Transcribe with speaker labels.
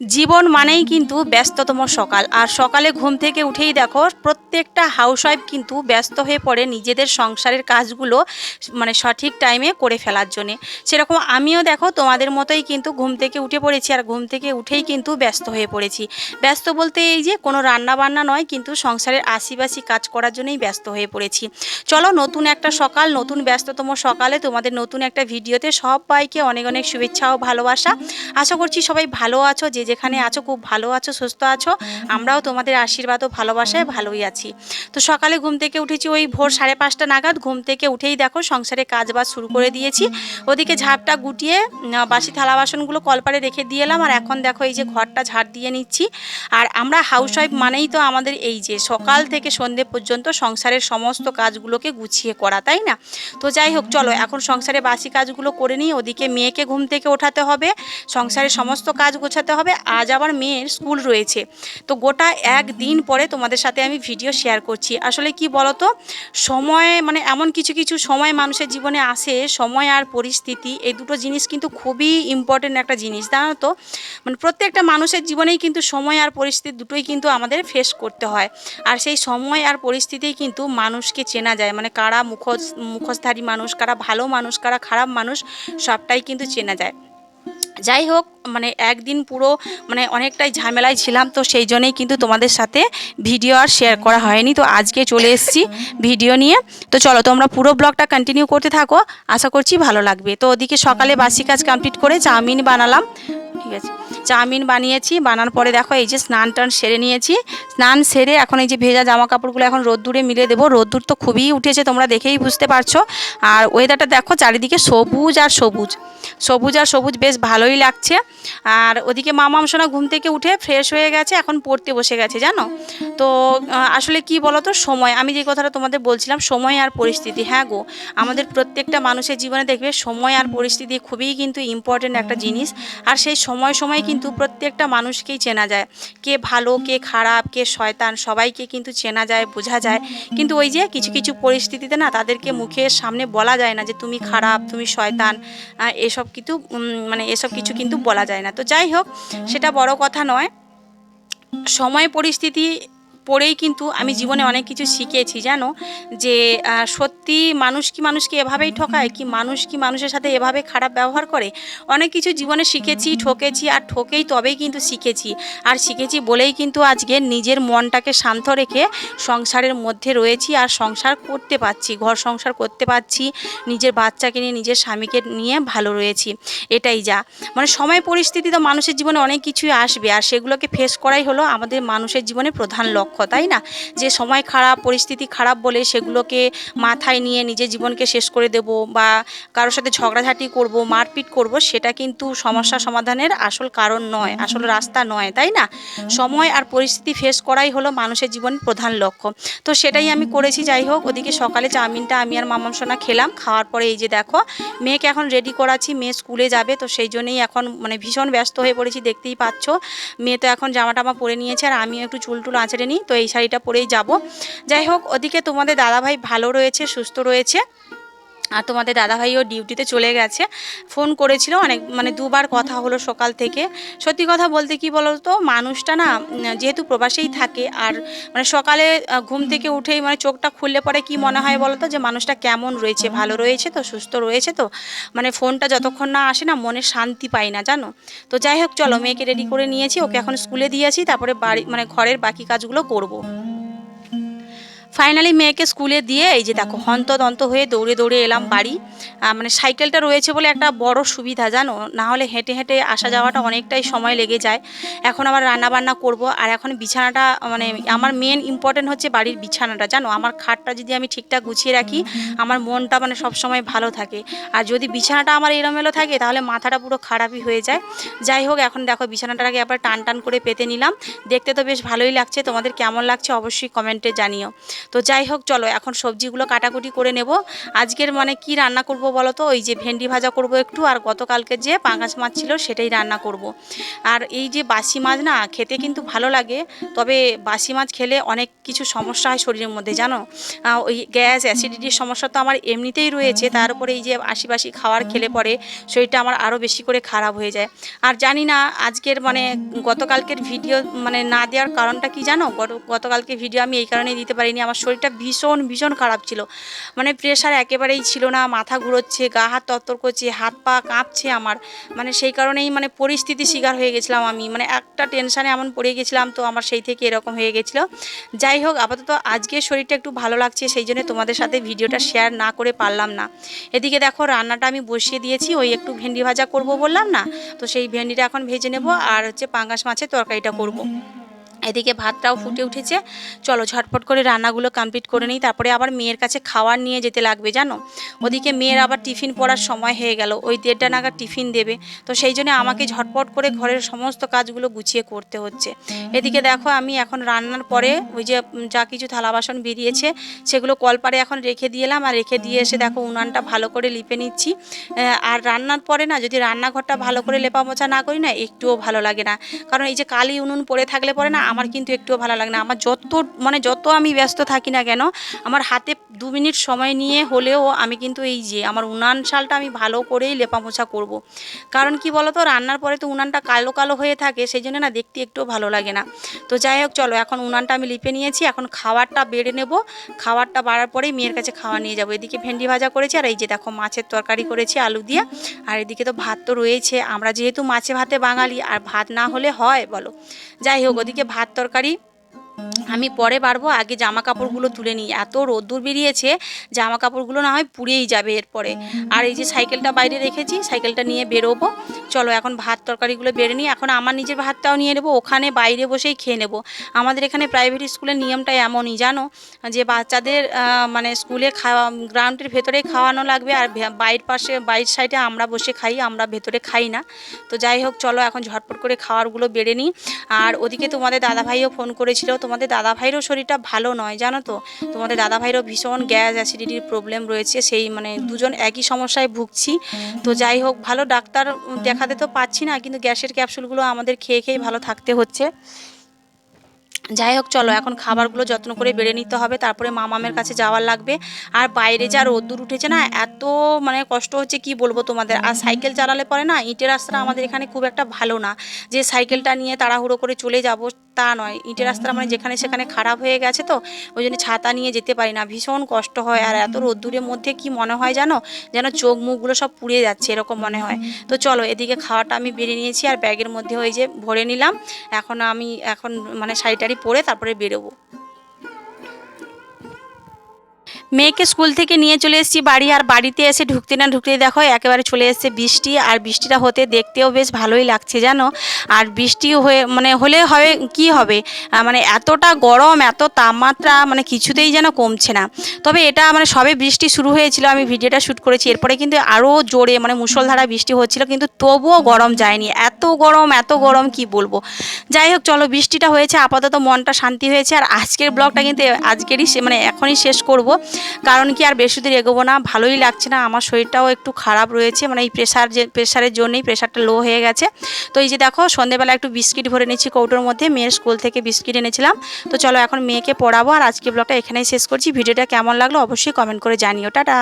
Speaker 1: জীবন মানেই কিন্তু ব্যস্ততম সকাল। আর সকালে ঘুম থেকে উঠেই দেখো, প্রত্যেকটা হাউসওয়াইফ কিন্তু ব্যস্ত হয়ে পড়ে নিজেদের সংসারের কাজগুলো মানে সঠিক টাইমে করে ফেলার জন্যে। সেরকম আমিও দেখো, তোমাদের মতোই কিন্তু ঘুম থেকে উঠে পড়েছি আর ঘুম থেকে উঠেই কিন্তু ব্যস্ত হয়ে পড়েছি। ব্যস্ত বলতে এই যে, কোনো রান্না বান্না নয়, কিন্তু সংসারের আশিবাসি কাজ করার জন্যই ব্যস্ত হয়ে পড়েছি। চলো নতুন একটা সকাল, নতুন ব্যস্ততম সকালে তোমাদের নতুন একটা ভিডিওতে সবাইকে অনেক অনেক শুভেচ্ছা ও ভালোবাসা। আশা করছি সবাই ভালো আছো, যে যেখানে আছো, খুব ভালো আছো, সুস্থ আছো, আমরাও তোমাদের আশীর্বাদ ও ভালোবাসায় ভালোই আছি। তো সকালে ঘুম থেকে উঠেছি ওই ভোর সাড়ে পাঁচটা নাগাদ, ঘুম থেকে উঠেই দেখো সংসারে কাজ বাজ শুরু করে দিয়েছি। ওদিকে ঝাড়টা গুটিয়ে বাসি থালা বাসনগুলো কলপারে রেখে দিয়ে এলাম, আর এখন দেখো এই যে ঘরটা ঝাড় দিয়ে নিচ্ছি। আর আমরা হাউসওয়াইফ মানেই তো আমাদের এই যে সকাল থেকে সন্ধে পর্যন্ত সংসারের সমস্ত কাজগুলোকে গুছিয়ে করা, তাই না? তো যাই হোক, চলো এখন সংসারে বাসি কাজগুলো করে নিই, ওদিকে মেয়েকে ঘুম থেকে ওঠাতে হবে, সংসারের সমস্ত কাজ গোছাতে হবে আজ আবার মেয়ের স্কুল রয়েছে। তো গোটা একদিন পরে তোমাদের সাথে আমি ভিডিও শেয়ার করছি। আসলে কি বলতো? সময় মানে এমন কিছু কিছু সময় মানুষের জীবনে আসে, সময় আর পরিস্থিতি, এই দুটো জিনিস কিন্তু খুবই ইম্পর্টেন্ট একটা জিনিস, জানো তো? মানে প্রত্যেকটা মানুষের জীবনেই কিন্তু সময় আর পরিস্থিতি দুটোই কিন্তু আমাদের ফেস করতে হয়। আর সেই সময় আর পরিস্থিতিই কিন্তু মানুষকে চেনা যায়। মানে কারা মুখোশ, মুখোশধারী মানুষ, কারা ভালো মানুষ, কারা খারাপ মানুষ, সবটাই কিন্তু চেনা যায়। যাই হোক মানে একদিন পুরো মানে অনেকটাই ঝামেলায় ছিলাম, তো সেই জন্যেই কিন্তু তোমাদের সাথে ভিডিও আর শেয়ার করা হয়নি। তো আজকে চলে এসেছি ভিডিও নিয়ে। তো চলো, তোমরা পুরো ব্লগটা কন্টিনিউ করতে থাকো। আশা করছি ভালো লাগবে। তো ওদিকে সকালে বাসি কাজ কমপ্লিট করে চাউমিন বানালাম। ঠিক আছে। চাউমিন বানিয়েছি বানানোর পরে দেখো এই যে স্নান টান সেরে নিয়েছি। স্নান সেরে এখন এই যে ভেজা জামা কাপড়গুলো এখন রোদ্দুরে মিলে দেবো। রোদ্দুর তো খুবই উঠেছে, তোমরা দেখেই বুঝতে পারছ। আর ওয়েদারটা দেখো চারিদিকে সবুজ আর সবুজ। সবুজ আর সবুজ বেশ ভালোই লাগছে। আর ওদিকে মামাম সোনা ঘুম থেকে উঠে ফ্রেশ হয়ে গেছে, এখন পড়তে বসে গেছে, জানো? তো আসলে কি বলো তো সময়, আমি যে কথাটা তোমাদের বলছিলাম, সময় আর পরিস্থিতি হ্যাঁ গো? আমাদের প্রত্যেকটা মানুষের জীবনে দেখবে সময় আর পরিস্থিতি খুবই কিন্তু ইম্পর্টেন্ট একটা জিনিস। আর সেই সময় সময় সময় কিন্তু প্রত্যেকটা মানুষকেই চেনা যায়। কে ভালো, কে খারাপ, কে শয়তান, সবাইকে কিন্তু চেনা যায়, বোঝা যায়। কিন্তু ওই যে কিছু কিছু পরিস্থিতিতে না তাদেরকে মুখের সামনে বলা যায় না যে তুমি খারাপ, তুমি শয়তান এসব কিন্তু মানে এসব কিছু কিন্তু বলা যায় না। তো যাই হোক, সেটা বড় কথা নয়। সময়, পরিস্থিতি পড়েই কিন্তু আমি জীবনে অনেক কিছু শিখেছি জানো? যে সত্যি মানুষ কি মানুষকে এভাবেই ঠকায়? কি মানুষ কি মানুষের সাথে এভাবে খারাপ ব্যবহার করে? অনেক কিছু জীবনে শিখেছি ঠকেছি আর ঠকেই তবেই কিন্তু শিখেছি। আর শিখেছি বলেই কিন্তু আজকে নিজের মনটাকে শান্ত রেখে সংসারের মধ্যে রয়েছি আর সংসার করতে পারছি ঘর সংসার করতে পারছি নিজের বাচ্চাকে নিয়ে নিজের স্বামীকে নিয়ে ভালো রয়েছি। এটাই যা। মানে সময় পরিস্থিতি তো মানুষের জীবনে অনেক কিছুই আসবে আর সেগুলোকে ফেস করাই হলো আমাদের মানুষের জীবনে প্রধান লক্ষ্য। তাই না? যে সময় খারাপ পরিস্থিতি খারাপ বলে সেগুলোকে মাথায় নিয়ে নিজের জীবনকে শেষ করে দেব বা কারোর সাথে ঝগড়াঝাটি করব মারপিট করব সেটা কিন্তু সমস্যা সমাধানের আসল কারণ নয় আসল রাস্তা নয় তাই না? সময় আর পরিস্থিতি ফেস করাই হলো মানুষের জীবনের প্রধান লক্ষ্য। তো সেটাই আমি করেছি যাই হোক ওদিকে সকালে চাউমিনটা আমি আর মামাম সোনা খেলাম খাওয়ার পরে এই যে দেখো মেয়েকে এখন রেডি করাচ্ছি মেয়ে স্কুলে যাবে তো সেই জন্যই এখন মানে ভীষণ ব্যস্ত হয়ে পড়েছি দেখতেই পাচ্ছ। মেয়ে তো এখন জামা টামা পরে নিয়েছে আর আমিও একটু চুল টুল আঁচড়ে নিই তো এই শাড়িটা পরেই যাব। যাই হোক ওদিকে তোমাদের দাদাভাই ভালো রয়েছে সুস্থ রয়েছে। আর তোমাদের দাদাভাইও ডিউটিতে চলে গেছে। ফোন করেছিল অনেক মানে দুবার কথা হলো সকাল থেকে। সত্যি কথা বলতে কি বলো তো মানুষটা না, যেহেতু প্রবাসেই থাকে, আর মানে সকালে ঘুম থেকে উঠেই মানে চোখটা খুললে পরে কি মনে হয় বলো তো যে মানুষটা কেমন রয়েছে, ভালো রয়েছে তো, সুস্থ রয়েছে তো? মানে ফোনটা যতক্ষণ না আসে না, মনে শান্তি পাই না, জানো? তো যাই হোক, চলো, মেয়েকে রেডি করে নিয়েছি, ওকে এখন স্কুলে দিয়েছি, তারপরে বাড়ি মানে ঘরের বাকি কাজগুলো করব। ফাইনালি মেয়েকে স্কুলে দিয়ে এই যে দেখো হন্তদন্ত হয়ে দৌড়ে দৌড়ে এলাম বাড়ি। মানে সাইকেলটা রয়েছে বলে একটা বড় সুবিধা জানো? না হলে হেঁটে হেঁটে আসা যাওয়াটা অনেকটাই সময় লেগে যায়। এখন আবার রান্না বান্না করব আর এখন বিছানাটা মানে আমার মেন ইম্পর্টেন্ট হচ্ছে বাড়ির বিছানাটা জানো? আমার খাটটা যদি আমি ঠিকঠাক গুছিয়ে রাখি আমার মনটা মানে সব সময় ভালো থাকে। আর যদি বিছানাটা আমার এলোমেলো থাকে তাহলে মাথাটা পুরো খারাপই হয়ে যায়। যাই হোক এখন দেখো বিছানাটাকে আবার টান টান করে পেতে নিলাম। দেখতে তো বেশ ভালোই লাগছে। তোমাদের কেমন লাগছে অবশ্যই কমেন্টে জানিও। তো যাই হোক, চলো, এখন সবজিগুলো কাটাকুটি করে নেব। আজকের মানে কি রান্না করব বলো তো? ওই যে ভেন্ডি ভাজা করব একটু, আর গতকালকে যে পাঙ্গাস মাছ ছিল সেটাই রান্না করব। আর এই যে বাসি মাছ না, খেতে কিন্তু ভালো লাগে, তবে বাসি মাছ খেলে অনেক কিছু সমস্যা হয় শরীরের মধ্যে, জানো? ওই গ্যাস, অ্যাসিডিটির সমস্যা তো আমার এমনিতেই রয়েছে, তার উপরে এই যে আশিবাসি খাওয়ার খেলে পরে শরীরটা আমার আরও বেশি করে খারাপ হয়ে যায়। আর জানি না আজকের মানে গতকালকের ভিডিও মানে না দেওয়ার কারণটা কি জানো? গত- গতকালকে ভিডিও আমি এই কারণেই দিতে পারিনি আমার শরীরটা ভীষণ ভীষণ খারাপ ছিল। মানে প্রেশার একেবারেই ছিল না, মাথা ঘুরোচ্ছে, গা হাত তত্তর করছে, হাত পা কাঁপছে আমার। মানে সেই কারণেই মানে পরিস্থিতি শিকার হয়ে গেছিলাম আমি। মানে একটা টেনশানে এমন পড়ে গেছিলাম, তো আমার সেই থেকে এরকম হয়ে গেছিল। যাই হোক, আপাতত আজকে শরীরটা একটু ভালো লাগছে, সেই জন্য তোমাদের সাথে ভিডিওটা শেয়ার না করে পারলাম না। এদিকে দেখো, রান্নাটা আমি বসিয়ে দিয়েছি, ওই একটু ভেন্ডি ভাজা করব বললাম না? তো সেই ভেন্ডিটা এখন ভেজে নেব, আর হচ্ছে পাঙ্গাস মাছের তরকারিটা করব। এদিকে ভাতটাও ফুটে উঠেছে। চলো ঝটপট করে রান্নাগুলো কমপ্লিট করে নিই, তারপরে আবার মেয়ের কাছে খাওয়ার নিয়ে যেতে লাগবে, জানো? ওদিকে মেয়ের আবার টিফিন পড়ার সময় হয়ে গেল, ওই দেড়টা নাগাদ টিফিন দেবে। তো সেই জন্য আমাকে ঝটপট করে ঘরের সমস্ত কাজগুলো গুছিয়ে করতে হচ্ছে। এদিকে দেখো আমি এখন রান্নার পরে ওই যে যা কিছু থালা বাসন বেরিয়েছে, সেগুলো কলপারে এখন রেখে দিয়ে এলাম আর রেখে দিয়ে এসে দেখো উনানটা ভালো করে লিপে নিচ্ছি। আর রান্নার পরে না যদি রান্নাঘরটা ভালো করে লেপা মোছা না করি না, একটুও ভালো লাগে না। কারণ এই যে কালি উনুন পড়ে থাকলে পরে না আমার কিন্তু একটুও ভালো লাগে না। আমার যত মানে যত আমি ব্যস্ত থাকি না কেন, আমার হাতে দু মিনিট সময় নিয়ে হলেও আমি কিন্তু এই যে আমার উনান শালটা আমি ভালো করেই লেপা মোছা করব। কারণ কি বলো তো রান্নার পরে তো উনানটা কালো কালো হয়ে থাকে সেই জন্য না দেখতে একটুও ভালো লাগে না। তো যাই হোক, চলো এখন উনানটা আমি লিপে নিয়েছি, এখন খাবারটা বেড়ে নেব। খাবারটা বাড়ার পরেই মেয়ের কাছে খাওয়া নিয়ে যাব। এদিকে ভেন্ডি ভাজা করেছি, আর এই যে দেখো মাছের তরকারি করেছি, আলু দিয়ে। আর এদিকে তো ভাত তো রয়েছে। আমরা যেহেতু মাছে ভাতে বাঙালি, আর ভাত না হলে হয়, বলো। যাই হোক, ওদিকে ভাত তরকারি আমি পরে পারব, আগে জামা কাপড়গুলো তুলে নিই। এত রোদ্দুর বেরিয়েছে জামা কাপড়গুলো না হয় পুড়েই যাবে এরপরে। আর এই যে সাইকেলটা বাইরে রেখেছি, সাইকেলটা নিয়ে বেরোবো। চলো এখন ভাত তরকারিগুলো বেড়ে নিই। এখন আমার নিজের ভাতটাও নিয়ে নেব, ওখানে বাইরে বসেই খেয়ে নেব। আমাদের এখানে প্রাইভেট স্কুলের নিয়মটা এমনই, জানো? যে বাচ্চাদের মানে স্কুলে খাওয়া গ্রাউন্ডের ভেতরেই খাওয়ানো লাগবে আর বাইর পাশে বাইরের সাইডে আমরা বসে খাই, আমরা ভেতরে খাই না। তো যাই হোক, চলো এখন ঝটপট করে খাওয়ারগুলো বেড়ে নিই। আর ওদিকে তোমাদের দাদাভাইও ফোন করেছিল তোমাদের দাদা দাদাভাইরও শরীরটা ভালো নয়, জানো তো? তোমাদের দাদাভাইরও ভীষণ গ্যাস অ্যাসিডিটির প্রবলেম রয়েছে, সেই মানে দুজন একই সমস্যায় ভুগছি। তো যাই হোক, ভালো ডাক্তার দেখাতে তো পাচ্ছি না, কিন্তু গ্যাসের ক্যাপসুলগুলো আমাদের খেয়ে খেয়ে ভালো থাকতে হচ্ছে। যাই হোক, চলো, এখন খাবারগুলো যত্ন করে বেড়ে নিতে হবে, তারপরে মামামের কাছে যাওয়ার লাগবে। আর বাইরে যা রোদ্দুর উঠেছে না, এত মানে কষ্ট হচ্ছে, কি বলব তোমাদের? আর সাইকেল চালালে পরে না, ইটের রাস্তাটা আমাদের এখানে খুব একটা ভালো না। যে সাইকেলটা নিয়ে তাড়াহুড়ো করে চলে যাব তা নয়। ইটের রাস্তা মানে যেখানে সেখানে খারাপ হয়ে গেছে তো ওই জন্য ছাতা নিয়ে যেতে পারি না। ভীষণ কষ্ট হয়। আর এত রোদ্দুরের মধ্যে কি মনে হয় জানো? যেন চোখ মুখগুলো সব পুড়ে যাচ্ছে এরকম মনে হয়। তো চলো এদিকে খাওয়াটা আমি বেরিয়ে নিয়েছি আর ব্যাগের মধ্যে ওই যে ভরে নিলাম। এখন আমি এখন মানে শাড়ি টাড়ি পরে তারপরে বেরোবো। মেয়েকে স্কুল থেকে নিয়ে চলে এসেছি বাড়ি, আর বাড়িতে এসে ঢুকতে না ঢুকতে দেখো একেবারে চলে এসেছে বৃষ্টি, আর বৃষ্টিটা হতে দেখতেও বেশ ভালোই লাগছে জানো? আর বৃষ্টি হয়ে মানে হলে হবে, কি হবে? মানে এতটা গরম, এত তাপমাত্রা মানে কিছুতেই যেন কমছে না। তবে এটা মানে সবে বৃষ্টি শুরু হয়েছিল, আমি ভিডিওটা শ্যুট করেছি। এরপরে কিন্তু আরও জোরে মানে মুষলধারা বৃষ্টি হচ্ছিল, কিন্তু তবুও গরম যায়নি। এত গরম এত গরম, কি বলব? যাই হোক, চলো বৃষ্টিটা হয়েছে, আপাতত মনটা শান্তি হয়েছে, আর আজকের ব্লগটা কিন্তু আজকেরই মানে এখনই শেষ করব। কারণ কি আর বেশি দূর এগোবো না, ভালোই লাগছে না, আমার শরীরটাও একটু খারাপ রয়েছে মানে এই প্রেশার যে প্রেশারের জন্যই প্রেশারটা লো হয়ে গেছে। তো এই যে দেখো, সন্ধেবেলা একটু বিস্কিট ভরে নিচ্ছি কৌটোর মধ্যে, মেয়ের স্কুল থেকে বিস্কিট এনেছিলাম। তো চলো এখন মেয়েকে পড়াবো আর আজকে ব্লগটা এখানেই শেষ করছি। ভিডিওটা কেমন লাগল অবশ্যই কমেন্ট করে জানিও। টাটা!